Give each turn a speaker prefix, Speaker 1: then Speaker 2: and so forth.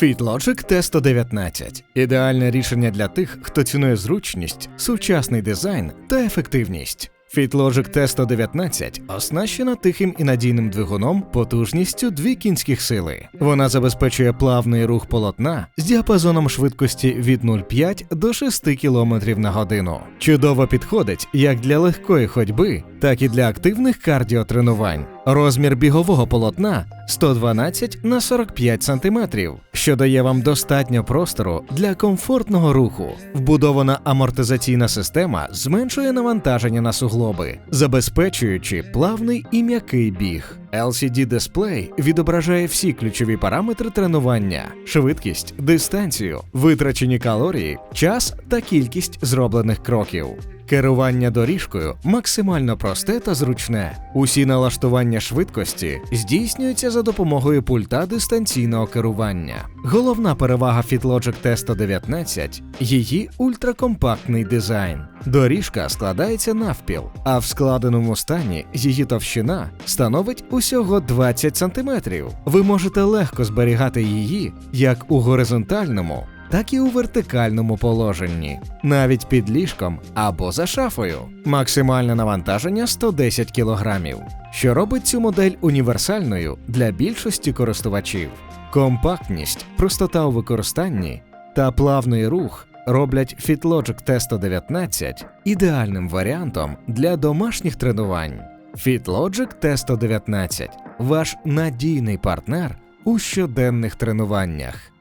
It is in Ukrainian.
Speaker 1: FitLogic T119 – ідеальне рішення для тих, хто цінує зручність, сучасний дизайн та ефективність. FitLogic T119 оснащена тихим і надійним двигуном потужністю 2 кінських сили. Вона забезпечує плавний рух полотна з діапазоном швидкості від 0,5 до 6 км на годину. Чудово підходить як для легкої ходьби, так і для активних кардіотренувань. Розмір бігового полотна 112 на 45 см, що дає вам достатньо простору для комфортного руху. Вбудована амортизаційна система зменшує навантаження на суглоби, забезпечуючи плавний і м'який біг. LCD-дисплей відображає всі ключові параметри тренування: швидкість, дистанцію, витрачені калорії, час та кількість зроблених кроків. Керування доріжкою максимально просте та зручне. Усі налаштування швидкості здійснюються за допомогою пульта дистанційного керування. Головна перевага FitLogic T119 – її ультракомпактний дизайн. Доріжка складається навпіл, а в складеному стані її товщина становить усього 20 см. Ви можете легко зберігати її як у горизонтальному, так і у вертикальному положенні, навіть під ліжком або за шафою. Максимальне навантаження 110 кг, що робить цю модель універсальною для більшості користувачів. Компактність, простота у використанні та плавний рух роблять FitLogic T119 ідеальним варіантом для домашніх тренувань. FitLogic T119 – ваш надійний партнер у щоденних тренуваннях.